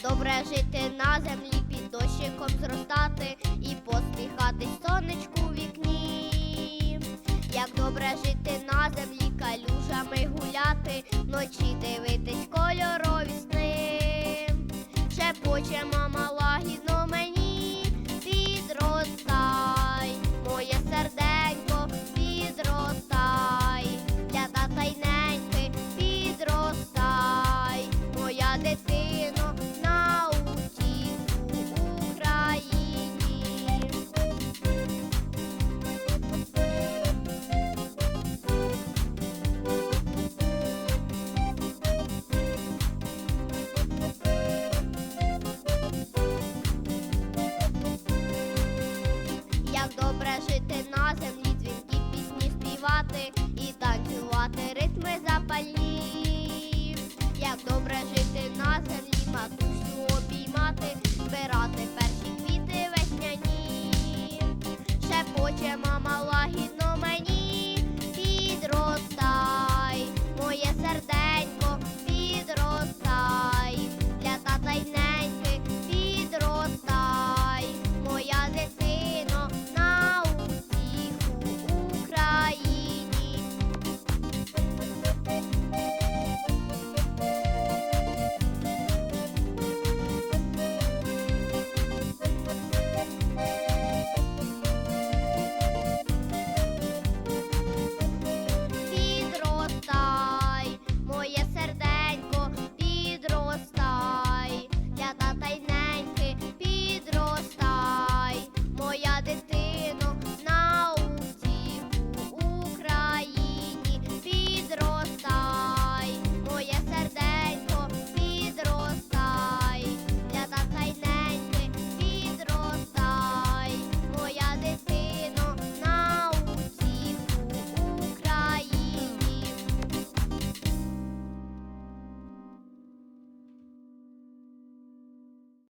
жити на землі, під дощиком зростати і посміхатись сонечку у вікні. Як добре жити на землі, калюжами гуляти, вночі дивитись кольорові сни. Шепоче мама лагідно мені, підростай, моє серденько, підростай, для тата й неньки, підростай, моя дитино, як добре жити нас.